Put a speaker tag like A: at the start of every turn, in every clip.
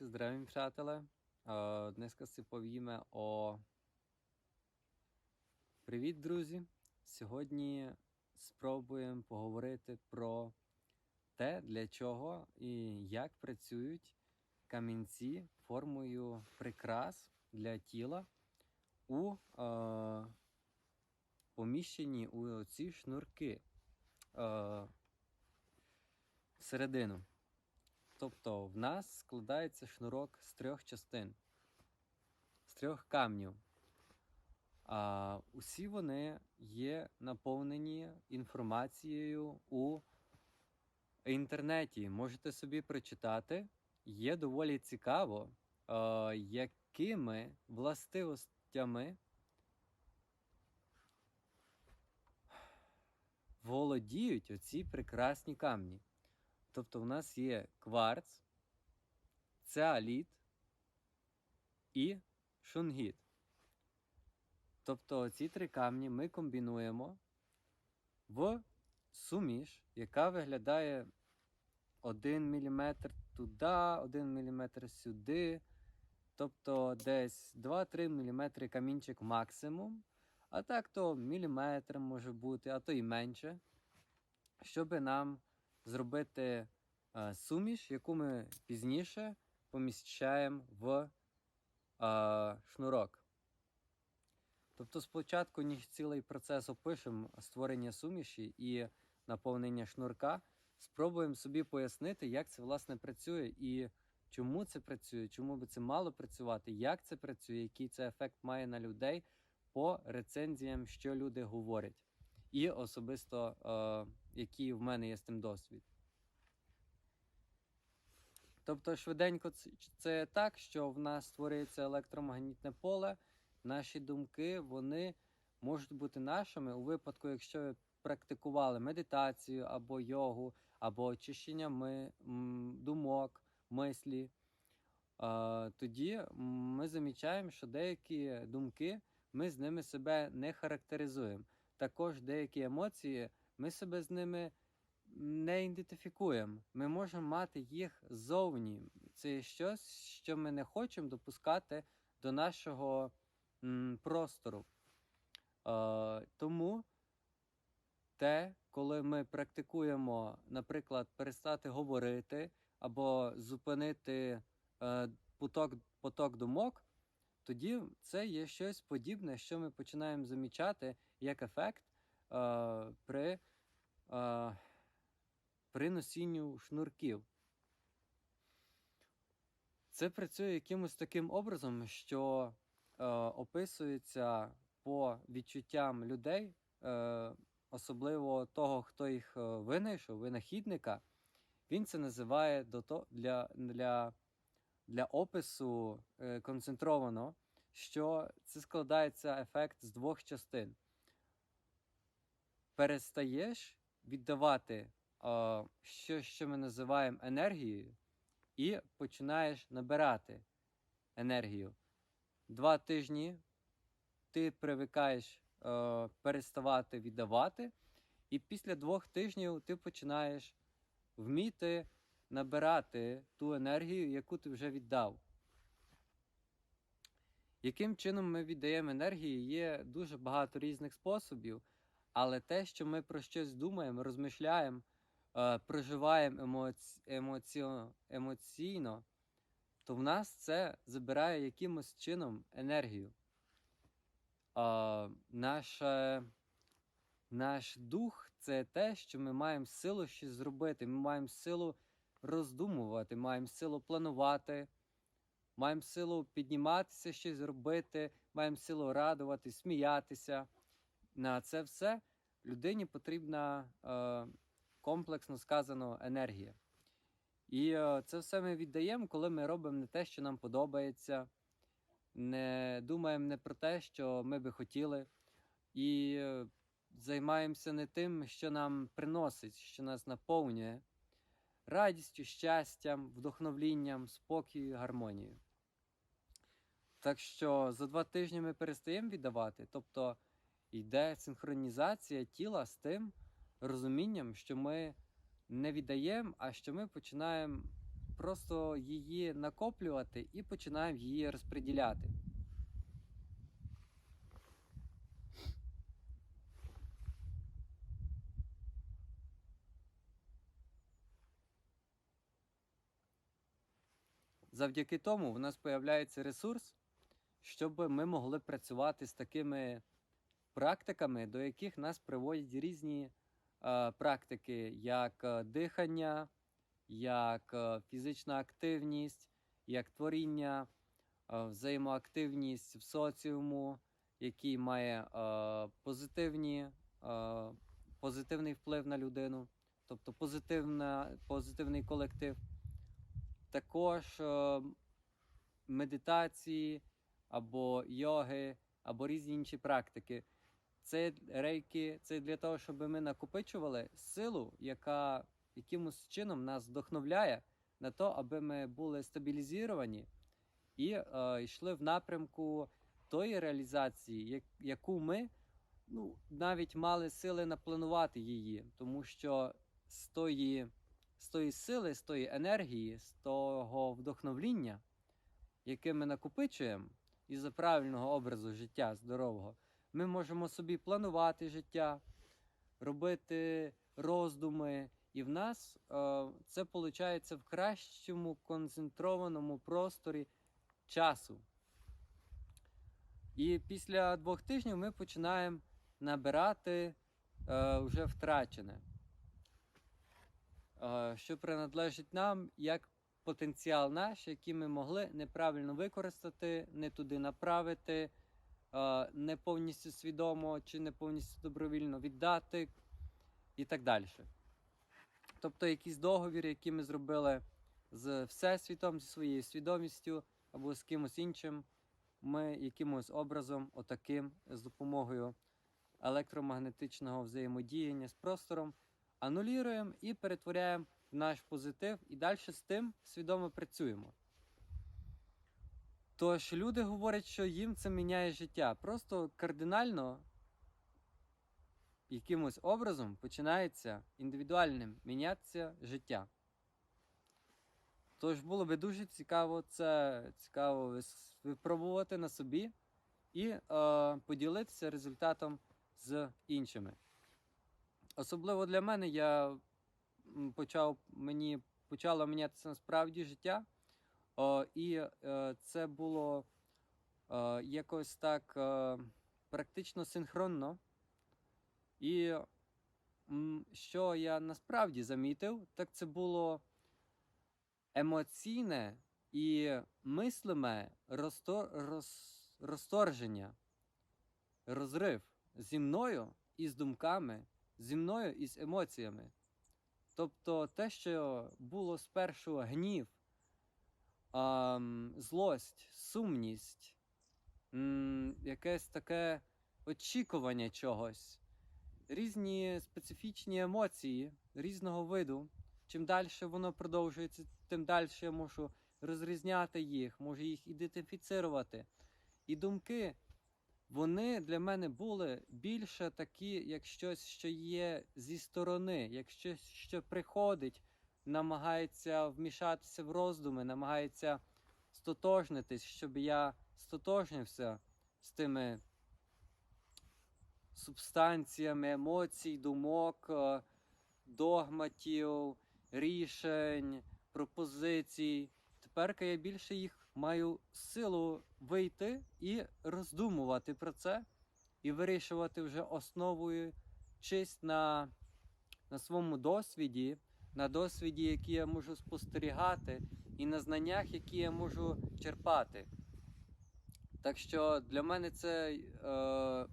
A: Zdravím přátelé. Eh, Dneska si povíme о Привіт, друзі! Сьогодні спробуємо поговорити про те, для чого і як працюють камінці формою прикрас для тіла у е, поміщенні у ці шнурки е, всередину. Тобто в нас складається шнурок з трьох частин, з трьох камнів. А усі вони є наповнені інформацією у інтернеті. Можете собі прочитати. Є доволі цікаво, якими властивостями володіють оці прекрасні камні. Тобто, в нас є кварц, цеаліт і шунгіт. Тобто ці три камні ми комбінуємо в суміш, яка виглядає 1 мм туди, 1 мм сюди. Тобто десь 2-3 мм камінчик максимум. А так то міліметр може бути, а то і менше. Щоб нам зробити е, суміш, яку ми пізніше поміщаємо в е, шнурок. Тобто спочатку ніж цілий процес опишемо створення суміші і наповнення шнурка, спробуємо собі пояснити, як це власне працює і чому це працює, чому би це мало працювати, як це працює, який це ефект має на людей по рецензіям, що люди говорять. І особисто, е, який в мене є з тим досвід. Тобто, швиденько це, так, що в нас створюється електромагнітне поле. Наші думки вони можуть бути нашими у випадку, якщо ви практикували медитацію або йогу, або очищення ми, думок, мислі. Тоді ми замічаємо, що деякі думки ми з ними себе не характеризуємо. Також деякі емоції ми себе з ними не ідентифікуємо. Ми можемо мати їх ззовні. Це щось, що ми не хочемо допускати до нашого м, простору. Е, тому те, коли ми практикуємо, наприклад, перестати говорити або зупинити е, поток, поток думок, тоді це є щось подібне, що ми починаємо замічати як ефект при, е, при носінню шнурків. Це працює якимось таким образом, що е, описується по відчуттям людей, е, особливо того, хто їх е, винайшов, винахідника. Він це називає для, для, для опису е, концентровано, що це складається ефект з двох частин. Перестаєш віддавати е, що, що ми називаємо енергією, і починаєш набирати енергію. Два тижні ти привикаєш е, переставати віддавати, і після двох тижнів ти починаєш вміти набирати ту енергію, яку ти вже віддав. Яким чином ми віддаємо енергію, є дуже багато різних способів, але те, що ми про щось думаємо, розмишляємо, е, проживаємо емоці... емоціо... емоційно, то в нас це забирає якимось чином енергію. Е, наше... Наш дух це те, що ми маємо силу щось зробити. Ми маємо силу роздумувати, маємо силу планувати, маємо силу підніматися, щось робити, маємо силу радувати, сміятися. На це все людині потрібна е, комплексно сказано енергія. І е, це все ми віддаємо, коли ми робимо не те, що нам подобається, не думаємо не про те, що ми би хотіли. І е, займаємося не тим, що нам приносить, що нас наповнює радістю, щастям, вдохновлінням, спокою, гармонією. Так що за два тижні ми перестаємо віддавати, тобто йде синхронізація тіла з тим розумінням, що ми не віддаємо, а що ми починаємо просто її накоплювати і починаємо її розподіляти. Завдяки тому в нас появляється ресурс, щоб ми могли працювати з такими практиками, до яких нас приводять різні е, практики, як е, дихання, як е, фізична активність, як творіння, е, взаємоактивність в соціуму, який має е, позитивні, е, позитивний вплив на людину, тобто позитивна, позитивний колектив. Також е, медитації або йоги, або різні інші практики. Це рейки, це для того, щоб ми накопичували силу, яка якимось чином нас вдохновляє на те, аби ми були стабілізовані і е, йшли в напрямку тої реалізації, яку ми ну, навіть мали сили напланувати її, тому що з тої, з тої сили, з тої енергії, з того вдохновління, яке ми накопичуємо із-за правильного образу життя здорового, ми можемо собі планувати життя, робити роздуми, і в нас е, це виходить в кращому концентрованому просторі часу. І після двох тижнів ми починаємо набирати е, вже втрачене, е, що принадлежить нам як потенціал наш, який ми могли неправильно використати, не туди направити, не повністю свідомо чи не повністю добровільно віддати і так далі. Тобто якийсь договір, який ми зробили з Всесвітом, зі своєю свідомістю або з кимось іншим, ми якимось образом, отаким, з допомогою електромагнетичного взаємодіяння з простором, анулюємо і перетворяємо в наш позитив, і далі з тим свідомо працюємо. Тож люди говорять, що їм це міняє життя. Просто кардинально якимось образом починається індивідуальним мінятися життя. Тож було би дуже цікаво це цікаво випробувати на собі і е, поділитися результатом з іншими. Особливо для мене я почав мені почало мінятися насправді життя. О, і е, це було е, якось так е, практично синхронно. І м, що я насправді замітив, так це було емоційне і мислиме розтор, роз, розторження, розрив зі мною і з думками, зі мною і з емоціями. Тобто те, що було спершу гнів, ам, злость, сумність, якесь таке очікування чогось, різні специфічні емоції різного виду. Чим далі воно продовжується, тим далі я можу розрізняти їх, можу їх ідентифіцирувати. І думки, вони для мене були більше такі, як щось, що є зі сторони, як щось, що приходить, намагається вмішатися в роздуми, намагається стотожнитись, щоб я стотожнився з тими субстанціями емоцій, думок, е, догматів, рішень, пропозицій. Тепер я більше їх маю силу вийти і роздумувати про це, і вирішувати вже основою чись на, на своєму досвіді, на досвіді, який я можу спостерігати, і на знаннях, які я можу черпати. Так що для мене це е,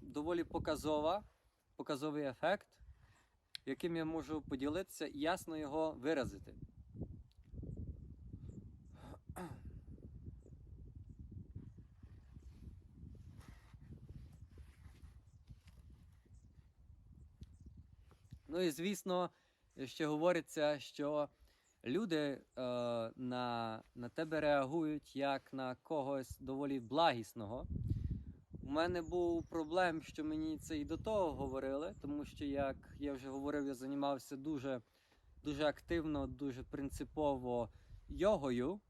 A: доволі показова, показовий ефект, яким я можу поділитися і ясно його виразити. Ну і звісно, ще говориться, що люди е, на, на тебе реагують як на когось доволі благісного. У мене був проблем, що мені це і до того говорили, тому що, як я вже говорив, я займався дуже дуже активно, дуже принципово йогою.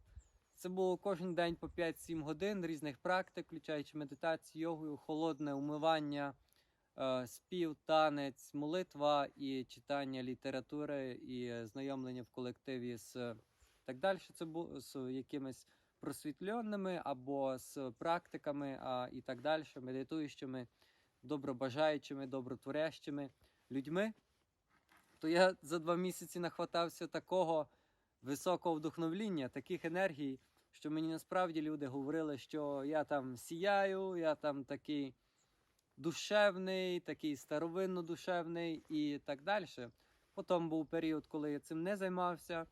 A: Це було кожен день по 5-7 годин різних практик, включаючи медитацію, йогою, холодне умивання, спів, танець, молитва і читання літератури і е, знайомлення в колективі з так далі. Це було з якимись просвітленими або з практиками а, і так далі, медитуючими, добробажаючими, добротворящими людьми. То я за два місяці нахватався такого високого вдохновління, таких енергій, що мені насправді люди говорили, що я там сіяю, я там такий душевний, такий старовинно душевний і так далі. Потім був період, коли я цим не займався.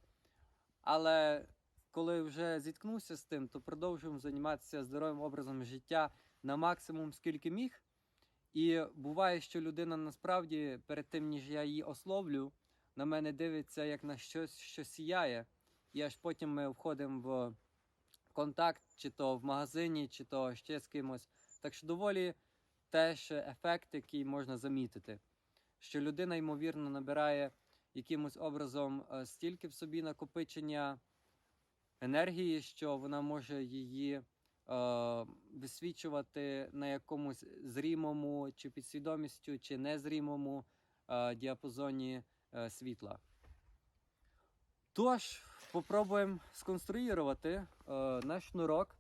A: Але коли вже зіткнувся з тим, то продовжуємо займатися здоровим образом життя на максимум, скільки міг. І буває, що людина насправді перед тим, ніж я її ословлю, на мене дивиться як на щось, що сіяє. І аж потім ми входимо в контакт, чи то в магазині, чи то ще з кимось. Так що доволі теж ефект, який можна замітити, що людина, ймовірно, набирає якимось образом е, стільки в собі накопичення енергії, що вона може її е, висвічувати на якомусь зрімому, чи підсвідомістю, чи незрімому е, діапазоні е, світла. Тож, попробуємо сконструювати е, наш шнурок.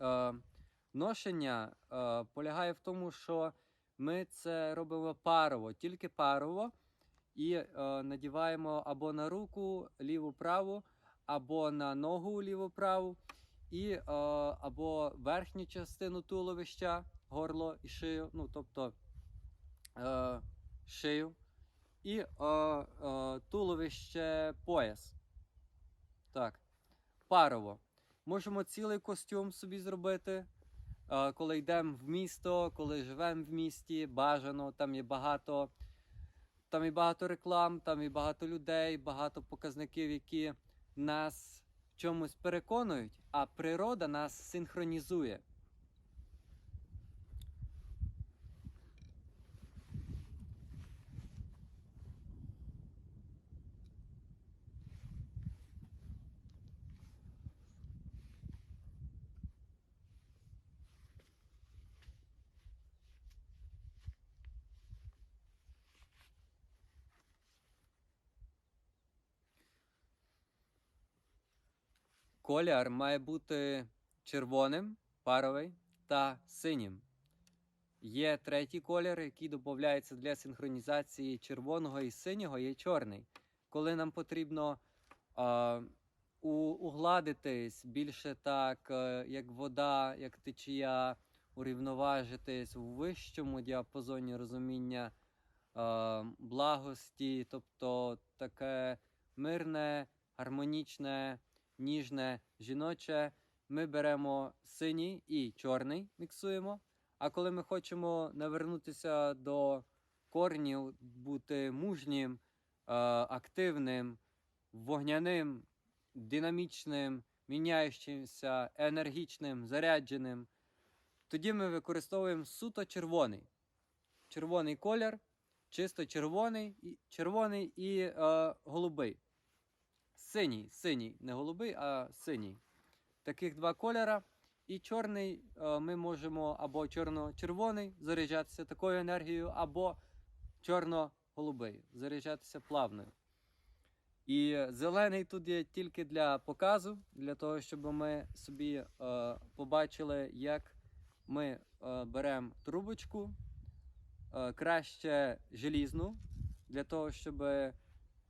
A: Е, ношення е, полягає в тому, що ми це робимо парово, тільки парово, і е, надіваємо або на руку ліву-праву, або на ногу ліву-праву, і е, або верхню частину туловища, горло і шию, ну тобто е, шию, і е, е, туловище пояс. Так, парово. Можемо цілий костюм собі зробити. Е, Коли йдемо в місто, коли живемо в місті, бажано, там є багато, там і багато реклам, там і багато людей, багато показників, які нас в чомусь переконують, а природа нас синхронізує. Колір має бути червоним, паровий та синім. Є третій колір, який додається для синхронізації червоного і синього, є чорний. Коли нам потрібно у, угладитись більше так, е, як вода, як течія, урівноважитись у вищому діапазоні розуміння а, благості, тобто таке мирне, гармонічне ніжне, жіноче, ми беремо синій і чорний, міксуємо. А коли ми хочемо навернутися до корнів, бути мужнім, е, активним, вогняним, динамічним, міняючимся, енергічним, зарядженим, тоді ми використовуємо суто червоний. Червоний колір, чисто червоний, червоний і е, голубий. Синій, синій, не голубий, а синій. Таких два кольора. І чорний е, ми можемо або чорно-червоний заряджатися такою енергією, або чорно-голубий заряджатися плавною. І зелений тут є тільки для показу, для того, щоб ми собі е, побачили, як ми е, беремо трубочку, е, краще желізну, для того, щоб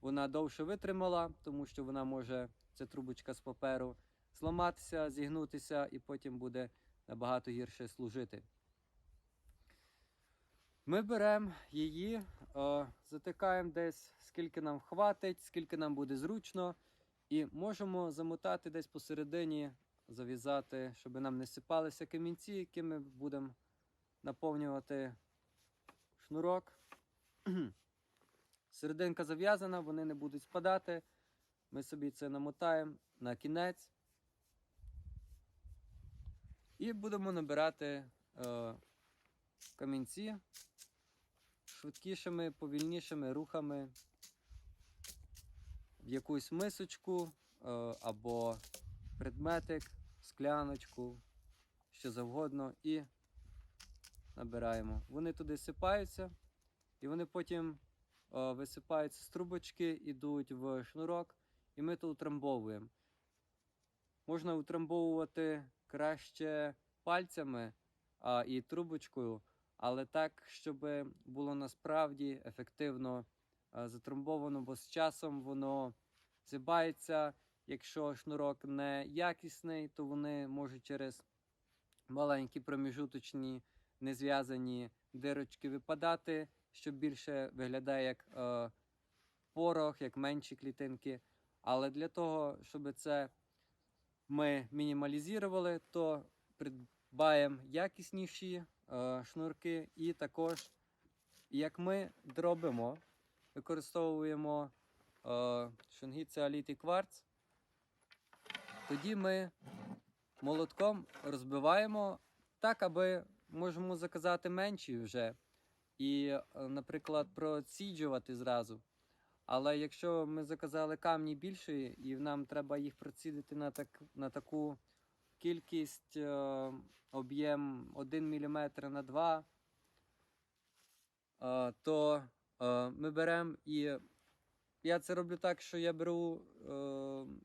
A: вона довше витримала, тому що вона може, ця трубочка з паперу, зламатися, зігнутися і потім буде набагато гірше служити. Ми беремо її, е, затикаємо десь, скільки нам хватить, скільки нам буде зручно, і можемо замотати десь посередині, зав'язати, щоб нам не сипалися камінці, якими будемо наповнювати шнурок. Серединка зав'язана, вони не будуть спадати. Ми собі це намотаємо на кінець. І будемо набирати е, камінці швидкішими, повільнішими рухами. в якусь мисочку е, або предметик, скляночку, що завгодно, і набираємо. Вони туди сипаються, і вони потім висипаються з трубочки, ідуть в шнурок, і ми то утрамбовуємо. Можна утрамбовувати краще пальцями а, і трубочкою, але так, щоб було насправді ефективно а, затрамбовано, бо з часом воно зібається. Якщо шнурок не якісний, то вони можуть через маленькі проміжуточні незв'язані дирочки випадати, що більше виглядає як е, порох, як менші клітинки. Але для того, щоб це ми мінімалізували, то придбаємо якісніші е, шнурки, і також, як ми дробимо, використовуємо е, шунгіт і кварц, тоді ми молотком розбиваємо так, аби можемо заказати менші вже. І, е, наприклад, проціджувати зразу. Але якщо ми заказали камні більші, і нам треба їх процідити на, так, на таку кількість е, об'єм 1 мм на 2, е, то е, ми беремо і я це роблю так, що я беру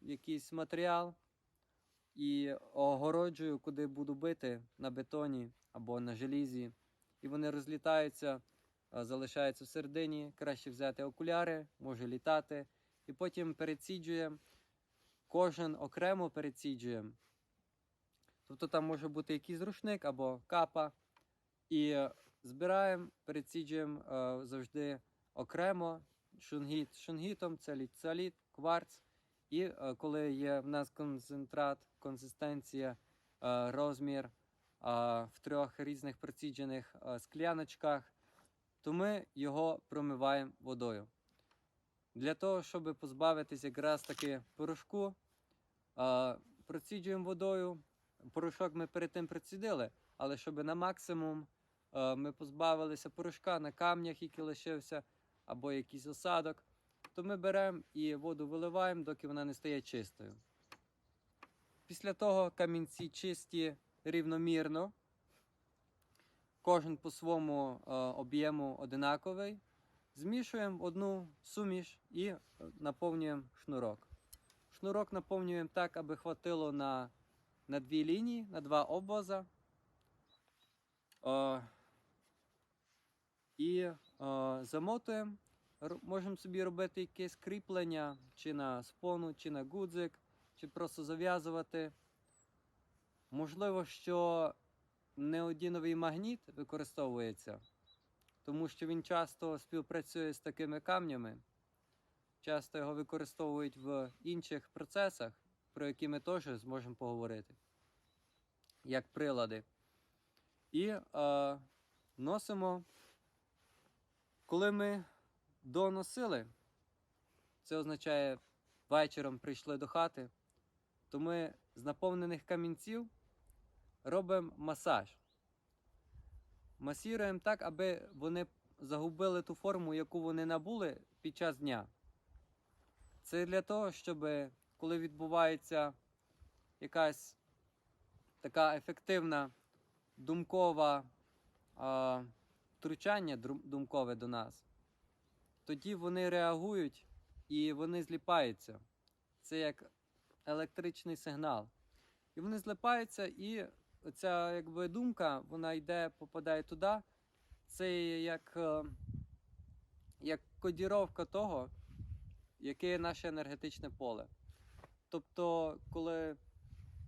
A: якийсь матеріал і огороджую, куди буду бити на бетоні або на желізі, вони розлітаються а, залишається всередині. Краще взяти окуляри, може літати. І потім переціджуємо. Кожен окремо переціджуємо. Тобто там може бути якийсь рушник або капа. І е, збираємо, переціджуємо е, завжди окремо шунгіт шунгітом, целіт, целіт, кварц. І е, коли є в нас концентрат, консистенція, е, розмір е, в трьох різних проціджених скляночках, то ми його промиваємо водою. Для того, щоб позбавитись якраз таки порошку, проціджуємо водою. Порошок ми перед тим процідили, але щоб на максимум ми позбавилися порошка на камнях, який лишився, або якийсь осадок, то ми беремо і воду виливаємо, доки вона не стає чистою. Після того камінці чисті рівномірно кожен по своєму е, об'єму одинаковий. Змішуємо одну суміш і е, наповнюємо шнурок. Шнурок наповнюємо так, аби хватило на, на дві лінії, на два обвоза. Е, і е, замотуємо. Можемо собі робити якесь кріплення чи на спону, чи на гудзик, чи просто зав'язувати. Можливо, що неодіновий магніт використовується, тому що він часто співпрацює з такими камнями. Часто його використовують в інших процесах, про які ми теж зможемо поговорити, як прилади. І е, носимо, коли ми доносили, це означає вечором прийшли до хати, то ми з наповнених камінців робимо масаж. Масіруємо так, аби вони загубили ту форму, яку вони набули під час дня. Це для того, щоб коли відбувається якась така ефективна думкова а, втручання думкове до нас, тоді вони реагують і вони зліпаються. Це як електричний сигнал. І вони злипаються, і ця якби думка, вона йде, попадає туди. Це як, е, як кодіровка того, яке є наше енергетичне поле. Тобто, коли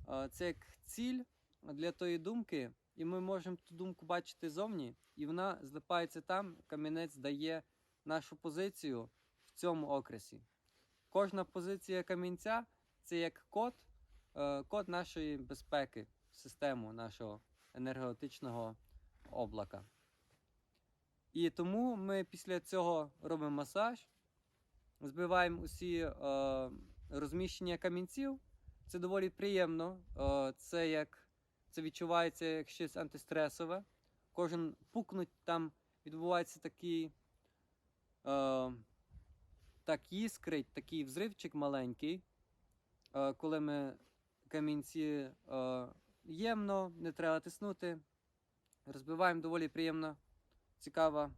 A: е, це як ціль для тої думки, і ми можемо ту думку бачити зовні, і вона злипається там, камінець дає нашу позицію в цьому окресі. Кожна позиція камінця це як код, е, код нашої безпеки, систему нашого енергетичного облака. І тому ми після цього робимо масаж, збиваємо усі е, розміщення камінців. Це доволі приємно. Е, це як це відчувається як щось антистресове. Кожен пукнуть там відбувається такий, е, так іскрить, такий взривчик маленький, е, коли ми камінці е, ємно, не треба тиснути. Розбиваємо доволі приємна, цікава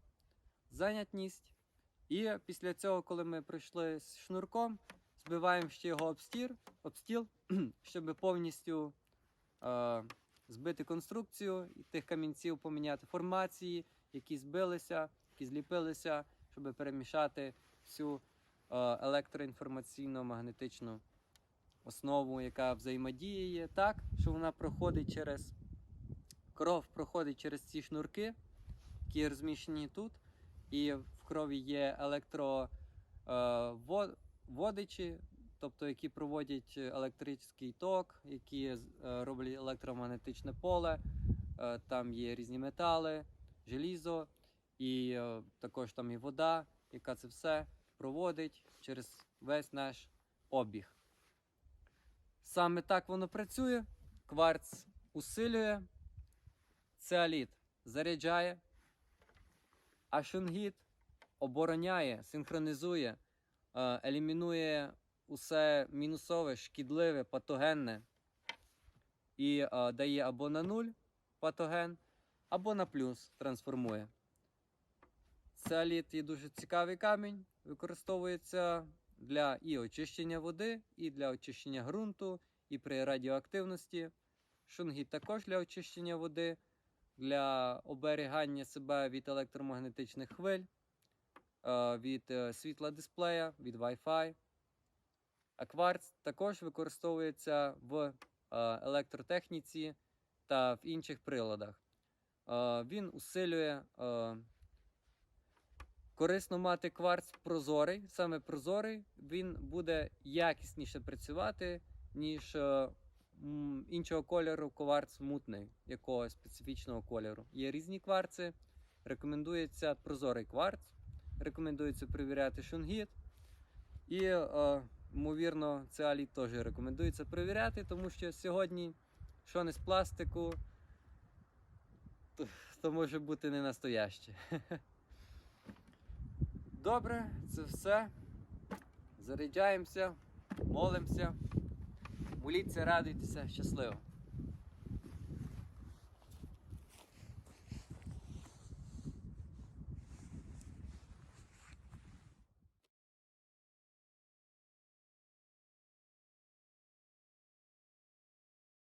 A: занятність. І після цього, коли ми пройшли з шнурком, збиваємо ще його об стір, об стіл, щоб повністю е, збити конструкцію тих камінців поміняти формації, які збилися, які зліпилися, щоб перемішати всю е, електроінформаційно-магнетичну основу, яка взаємодіє так, що вона проходить через кров, проходить через ці шнурки, які розміщені тут. І в крові є електроводичі, тобто які проводять електричний ток, які е, роблять електромагнетичне поле. Е, Там є різні метали, желізо, і е, також там і вода, яка це все проводить через весь наш обіг. Саме так воно працює. Кварц усилює, цеоліт заряджає, а шунгіт обороняє, синхронізує, е, елімінує усе мінусове, шкідливе, патогенне і е, дає або на нуль патоген, або на плюс трансформує. Цеоліт є дуже цікавий камінь, використовується для і очищення води, і для очищення ґрунту, і при радіоактивності. Шунгіт також для очищення води, для оберігання себе від електромагнетичних хвиль, е, від е, світла дисплея, від Wi-Fi. А кварц також використовується в е, електротехніці та в інших приладах. Він усилює. Корисно мати кварц прозорий, саме прозорий, він буде якісніше працювати, ніж е, іншого кольору кварц мутний, якогось специфічного кольору. Є різні кварци. Рекомендується прозорий кварц, рекомендується перевіряти шунгіт. І, е, ймовірно, цеаліт теж рекомендується перевіряти, тому що сьогодні, що не з пластику, то, то може бути не настояще. Добре, це все. Заряджаємося, молимося. Моліться, радуйтеся, щасливо.